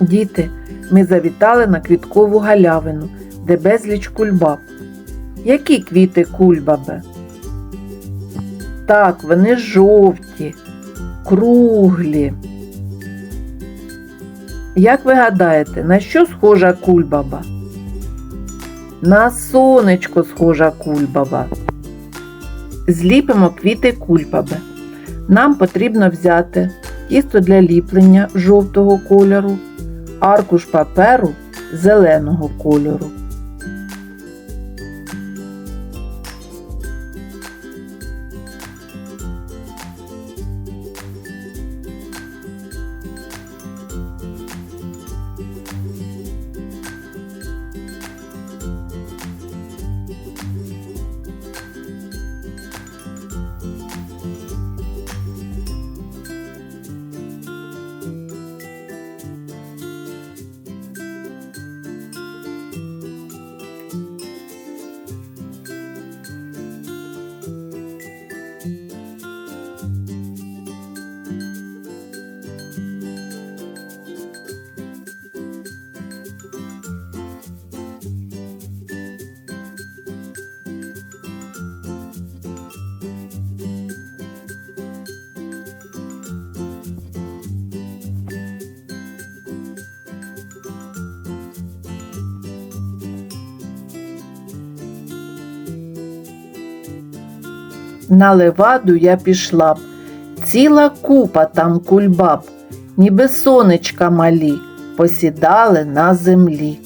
Діти, ми завітали на квіткову галявину, де безліч кульбаб. Які квіти кульбаби? Так, вони жовті, круглі. Як ви гадаєте, на що схожа кульбаба? На сонечко схожа кульбаба. Зліпимо квіти кульбаби. Нам потрібно взяти тісто для ліплення жовтого кольору, аркуш паперу зеленого кольору. На леваду я пішла б, ціла купа там кульбаб, ніби сонечка малі, посідали на землі.